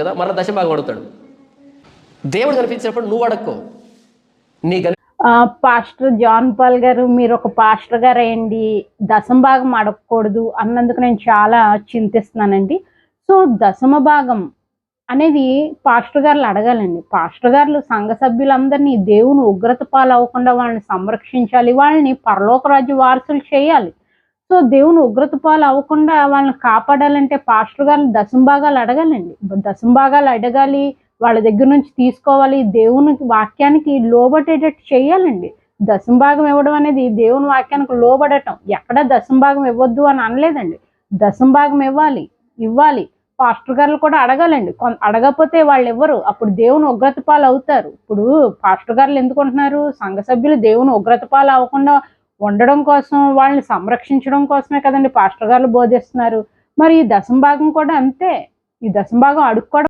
కదా? మరలా దశభాగం అడుగుతాడు. దేవుడు కనిపించినప్పుడు నువ్వు అడక్కో. నీ పాస్టర్ జాన్ పాల్ గారు మీరు ఒక పాస్టర్ గారు అయ్యండి దశమ భాగం అడగకూడదు అన్నందుకు నేను చాలా చింతిస్తున్నానండి. సో దశమ భాగం అనేది పాస్టర్ గారులు అడగాలండి. పాస్టర్ గారులు సంఘ సభ్యులందరినీ దేవుని ఉగ్రత పాలు అవ్వకుండా వాళ్ళని సంరక్షించాలి వాళ్ళని పరలోక రాజ్య వారసులు చేయాలి. సో దేవుని ఉగ్రత పాలు అవ్వకుండా వాళ్ళని కాపాడాలంటే పాస్టర్ గారు దశంభాగాలు అడగాలండి. దశంభాగాలు అడగాలి వాళ్ళ దగ్గర నుంచి తీసుకోవాలి దేవుని వాక్యానికి లోబడేటట్టు చేయాలండి. దశంభాగం ఇవ్వడం అనేది దేవుని వాక్యానికి లోబడటం. ఎక్కడ దశంభాగం ఇవ్వద్దు అని అనలేదండి. దశంభాగం ఇవ్వాలి ఇవ్వాలి. పాస్టర్ గారు కూడా అడగాలండి. అడగకపోతే వాళ్ళు ఇవ్వరు. అప్పుడు దేవుని ఉగ్రత పాలు అవుతారు. ఇప్పుడు పాస్టర్ గారులు ఎందుకుంటున్నారు సంఘ సభ్యులు దేవుని ఉగ్రత పాలు అవ్వకుండా ఉండడం కోసం వాళ్ళని సంరక్షించడం కోసమే కదండి పాస్టర్ గారు బోధిస్తున్నారు. మరి ఈ దశం భాగం కూడా అంతే. ఈ దశం భాగం అడుక్కోవడం